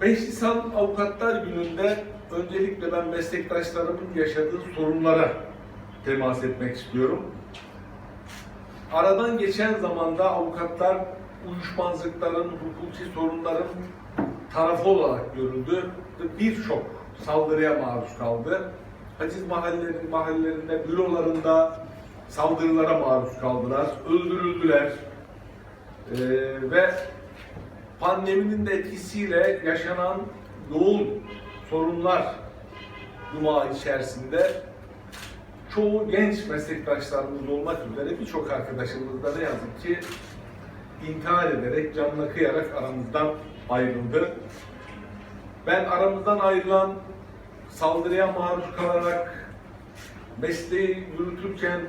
5 Nisan Avukatlar Günü'nde öncelikle ben meslektaşlarımın yaşadığı sorunlara temas etmek istiyorum. Aradan geçen zamanda avukatlar uyuşmazlıkların, hukuki sorunların tarafı olarak görüldü. Birçok saldırıya maruz kaldı. Haciz mahallelerinin mahallelerinde, bürolarında saldırılara maruz kaldılar, öldürüldüler. Ee, ve pandeminin de etkisiyle yaşanan yoğun sorunlar Cuma içerisinde çoğu genç meslektaşlarımız olmak üzere birçok arkadaşımız da ne yazık ki intihar ederek, canına kıyarak aramızdan ayrıldı. Ben aramızdan ayrılan, saldırıya maruz kalarak mesleği yürütürken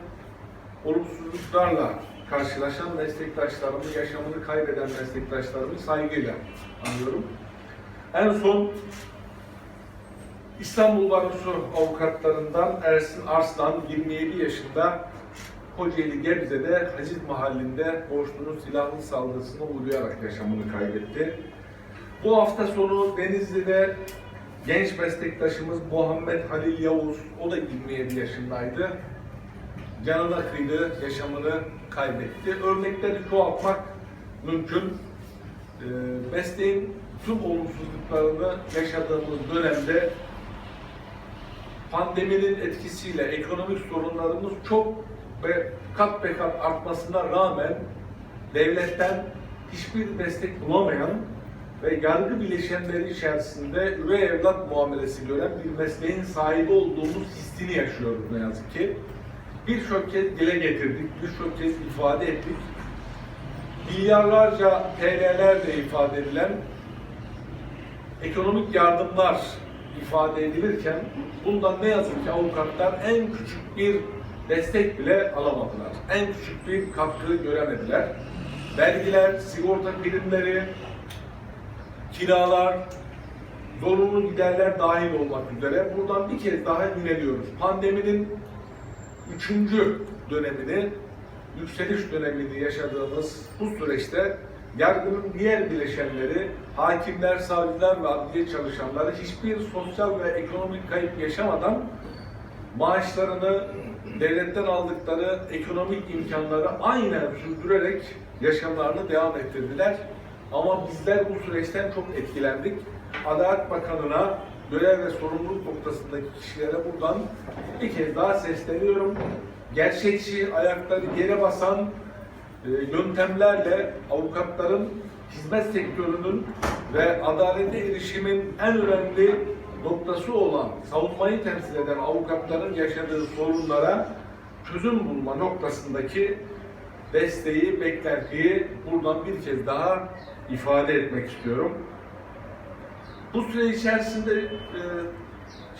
olumsuzluklarla karşılaşan meslektaşlarımı, yaşamını kaybeden meslektaşlarımı saygıyla anıyorum. En son İstanbul Barosu avukatlarından Ersin Arslan 27 yaşında Kocaeli Gebze'de Haciz Mahallinde borçlunun silahlı saldırısına uğrayarak yaşamını kaybetti. Bu hafta sonu Denizli'de genç meslektaşımız Muhammed Halil Yavuz, o da 27 yaşındaydı. Canına kıydı, yaşamını kaybetti. Örnekleri çoğaltmak mümkün. Ee, mesleğin tüm olumsuzluklarını yaşadığımız dönemde pandeminin etkisiyle ekonomik sorunlarımız çok ve kat be kat artmasına rağmen devletten hiçbir destek bulamayan ve yargı bileşenleri içerisinde üvey evlat muamelesi gören bir mesleğin sahibi olduğumuz hissini yaşıyoruz ne yazık ki. Birçok kez dile getirdik, birçok kez ifade ettik. Milyarlarca TL'lerle ifade edilen ekonomik yardımlar ifade edilirken bundan ne yazık ki avukatlar en küçük bir destek bile alamadılar. En küçük bir katkı göremediler. Vergiler, sigorta primleri, kiralar, zorunlu giderler dahil olmak üzere buradan bir kez daha yineliyoruz. Pandeminin üçüncü dönemini, yükseliş dönemini yaşadığımız bu süreçte yargının diğer bileşenleri, hakimler, savcılar ve adliye çalışanları hiçbir sosyal ve ekonomik kayıp yaşamadan maaşlarını devletten aldıkları ekonomik imkanları aynen sürdürerek yaşamlarını devam ettirdiler. Ama bizler bu süreçten çok etkilendik. Adalet Bakanı'na görev ve sorumluluk noktasındaki kişilere buradan bir kez daha sesleniyorum. Gerçekçi, ayakları yere basan e, yöntemlerle avukatların hizmet sektörünün ve adalete erişimin en önemli noktası olan savunmayı temsil eden avukatların yaşadığı sorunlara çözüm bulma noktasındaki desteği, beklentiyi buradan bir kez daha ifade etmek istiyorum. Bu süre içerisinde e,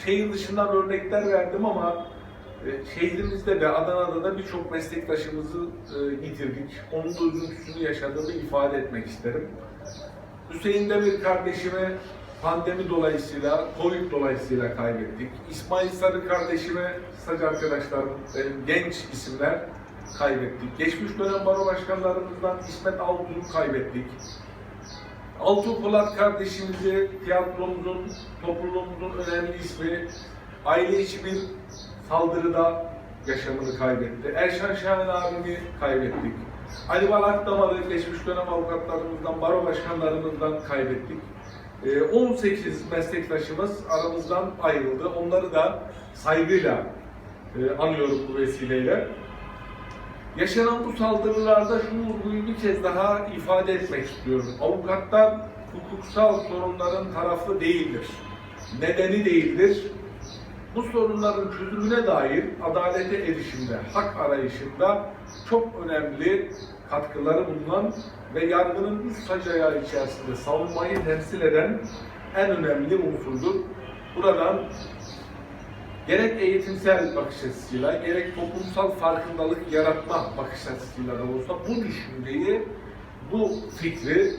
şehir dışından örnekler verdim ama e, şehrimizde ve Adana'da da birçok meslektaşımızı e, yitirdik. Onun da üzüntüsünü yaşadığımı ifade etmek isterim. Hüseyin Demir kardeşimi pandemi dolayısıyla, Covid dolayısıyla kaybettik. İsmail Sarı kardeşime, kısaca arkadaşlar, benim genç isimler kaybettik. Geçmiş dönem baro başkanlarımızdan İsmet Altun'u kaybettik. Altuğ Polat kardeşimizi tiyatromuzun, toplumumuzun önemli ismi aile içi bir saldırıda yaşamını kaybetti. Erşan Şahin abimi kaybettik. Ali Balak Damar'ı geçmiş dönem avukatlarımızdan, baro başkanlarımızdan kaybettik. Ee, 18 meslektaşımız aramızdan ayrıldı. Onları da saygıyla e, anıyorum bu vesileyle. Yaşanan bu saldırılarda şu vurguyu bir kez daha ifade etmek istiyorum. Avukatlar hukuksal sorunların tarafı değildir. Nedeni değildir. Bu sorunların çözümüne dair adalete erişimde, hak arayışında çok önemli katkıları bulunan ve yargının üst saç ayağı içerisinde savunmayı temsil eden en önemli unsurdur. Buradan gerek eğitimsel bakış açısıyla, gerek toplumsal farkındalık yaratma bakış açısıyla da olsa bu düşünceyi, bu fikri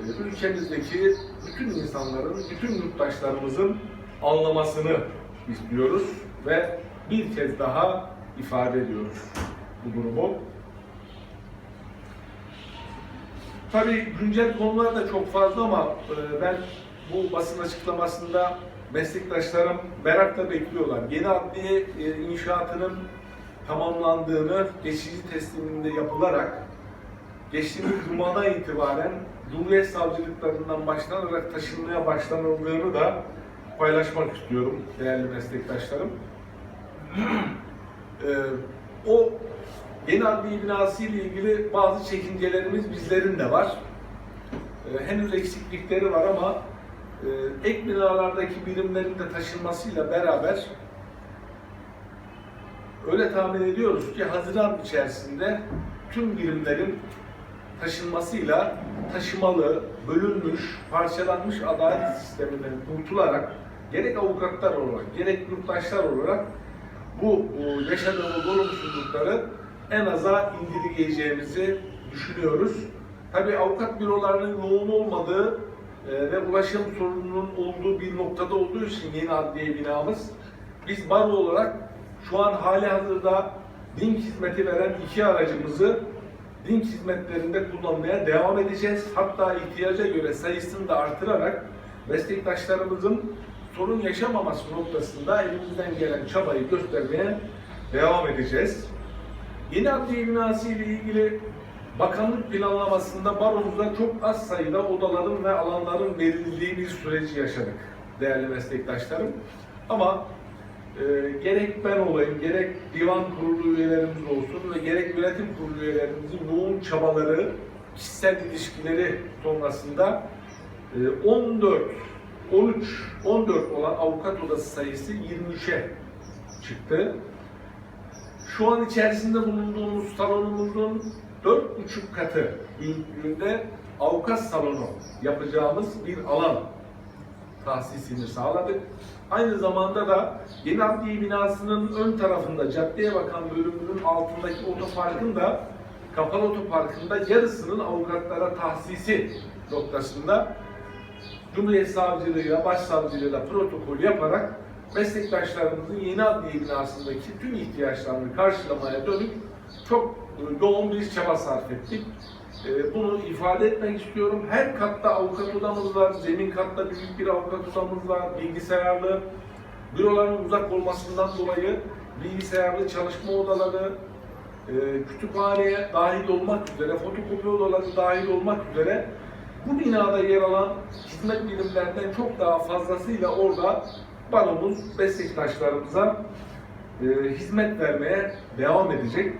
e, ülkemizdeki bütün insanların, bütün yurttaşlarımızın anlamasını istiyoruz ve bir kez daha ifade ediyoruz bu durumu. Tabii güncel konular da çok fazla ama e, ben bu basın açıklamasında meslektaşlarım merakla bekliyorlar. Yeni adliye e, inşaatının tamamlandığını geçici tesliminde yapılarak geçtiğimiz Cuma'dan itibaren Cumhuriyet Savcılıklarından başlanarak taşınmaya başlanıldığını da paylaşmak istiyorum değerli meslektaşlarım. Ee, o yeni adliye binası ile ilgili bazı çekincelerimiz bizlerin de var. Ee, henüz eksiklikleri var ama ek binalardaki birimlerin de taşınmasıyla beraber öyle tahmin ediyoruz ki Haziran içerisinde tüm birimlerin taşınmasıyla taşımalı, bölünmüş, parçalanmış adalet sisteminden kurtularak gerek avukatlar olarak, gerek yurttaşlar olarak bu yaşadığımız olumsuzlukları en aza indirgeyeceğimizi düşünüyoruz. Tabii avukat bürolarının yoğun olmadığı ve ulaşım sorununun olduğu bir noktada olduğu için yeni adliye binamız, biz baro olarak şu an hali hazırda din hizmeti veren iki aracımızı din hizmetlerinde kullanmaya devam edeceğiz. Hatta ihtiyaca göre sayısını da artırarak meslektaşlarımızın sorun yaşamaması noktasında elimizden gelen çabayı göstermeye devam edeceğiz. Yeni adliye binası ile ilgili bakanlık planlamasında baromuza çok az sayıda odaların ve alanların verildiği bir süreci yaşadık değerli meslektaşlarım. Ama e, gerek ben olayım, gerek divan kurulu üyelerimiz olsun ve gerek yönetim kurulu üyelerimizin yoğun çabaları, kişisel ilişkileri sonrasında e, 14, 13, 14 olan avukat odası sayısı 23'e çıktı. Şu an içerisinde bulunduğumuz salonumuzun 4,5 katı büyüklüğünde avukat salonu yapacağımız bir alan tahsisini sağladık. Aynı zamanda da yeni adliye binasının ön tarafında caddeye bakan bölümünün altındaki otoparkın da kapalı otoparkında yarısının avukatlara tahsisi noktasında Cumhuriyet Savcılığı'yla, Başsavcılığı'yla protokol yaparak meslektaşlarımızın yeni adliye binasındaki tüm ihtiyaçlarını karşılamaya dönük çok yoğun bir çaba sarf ettik. Ee, Bunu ifade etmek istiyorum. Her katta avukat odamız var, zemin katta büyük bir avukat odamız var, bilgisayarlı. Büroların uzak olmasından dolayı bilgisayarlı çalışma odaları, e, kütüphaneye dahil olmak üzere, fotokopi odaları dahil olmak üzere bu binada yer alan hizmet birimlerinden çok daha fazlasıyla orada baromuz meslektaşlarımıza e, hizmet vermeye devam edecek.